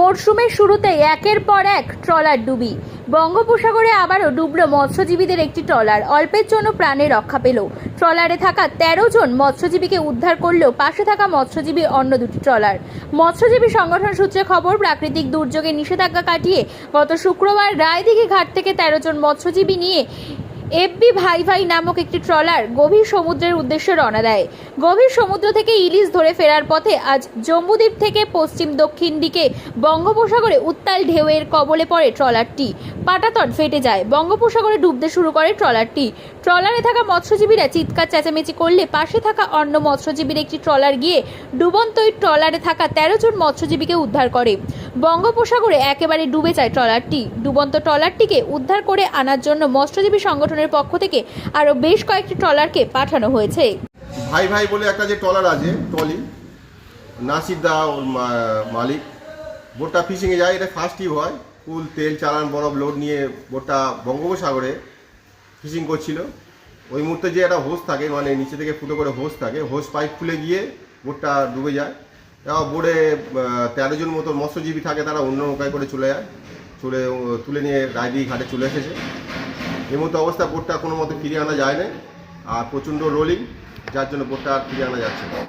মরশুমের শুরুতেই একের পর এক ট্রলার ডুবি। বঙ্গোপসাগরে আবারও ডুবল মৎস্যজীবীদের একটি ট্রলার অল্পের জন্য প্রাণে রক্ষা পেল। ট্রলারে থাকা তেরো জন মৎস্যজীবীকে উদ্ধার করলেও পাশে থাকা মৎস্যজীবী অন্য দুটি ট্রলার। মৎস্যজীবী সংগঠন সূত্রে খবর, প্রাকৃতিক দুর্যোগে নিষেধাজ্ঞা কাটিয়ে গত শুক্রবার রায়দিঘি ঘাট থেকে তেরো জন মৎস্যজীবী নিয়ে এফবি ভাই ভাই নামক একটি ট্রলার গভীর সমুদ্রের উদ্দেশ্যে রওনা দেয়। গভীর সমুদ্র থেকে ইলিশ ধরে ফেরার পথে আজ জম্বুদ্বীপ থেকে পশ্চিম দক্ষিণ দিকে বঙ্গোপসাগরে উত্তাল ঢেউয়ের কবলে পড়ে ট্রলারটি। পাটাতন ফেটে যায়। বঙ্গোপসাগরে ডুবতে শুরু করে ট্রলারটি। ট্রলারে থাকা মৎস্যজীবীরা চিৎকার চেঁচামেচি করলে পাশে থাকা অন্য মৎস্যজীবীর একটি ট্রলার গিয়ে ডুবন্ত ওই ট্রলারে থাকা তেরো জন মৎস্যজীবীকে উদ্ধার করে। বঙ্গোপসাগরে একেবারে ডুবে যায় ট্রলারটি। ডুবন্ত ট্রলারটিকে উদ্ধার করে আনার জন্য মৎস্যজীবী সংগঠনের পক্ষ থেকে আরও বেশ কয়েকটি ট্রলারকে পাঠানো হয়েছে। ভাই ভাই বলে একটা যে ট্রলার আছে, ট্রলি, নাসির দা ওর মালিক, বোটটা ফিশিংয়ে যায়, এটা ফার্স্ট টিপ হয়। কুল তেল, চালান, বরফ, লোড নিয়ে বোটটা বঙ্গোপসাগরে ফিশিং করছিল। ওই মুহূর্তে যে একটা হোস থাকে মানে নিচে থেকে ফুটো করে হোস থাকে, হোস পাইপ খুলে গিয়ে বোটটা ডুবে যায়। এবার বোর্ডে তেরো জন মতো মৎস্যজীবী থাকে, তারা অন্য নৌকায় করে চলে যায়। চলে তুলে নিয়ে রায়দিঘি ঘাটে চলে এসেছে। এই মতো অবস্থা বোটটা কোনো মতে ফিরিয়ে আনা যায় না আর প্রচণ্ড রোলিং যার জন্য বোটটা আর ফিরিয়ে আনা যাচ্ছে না।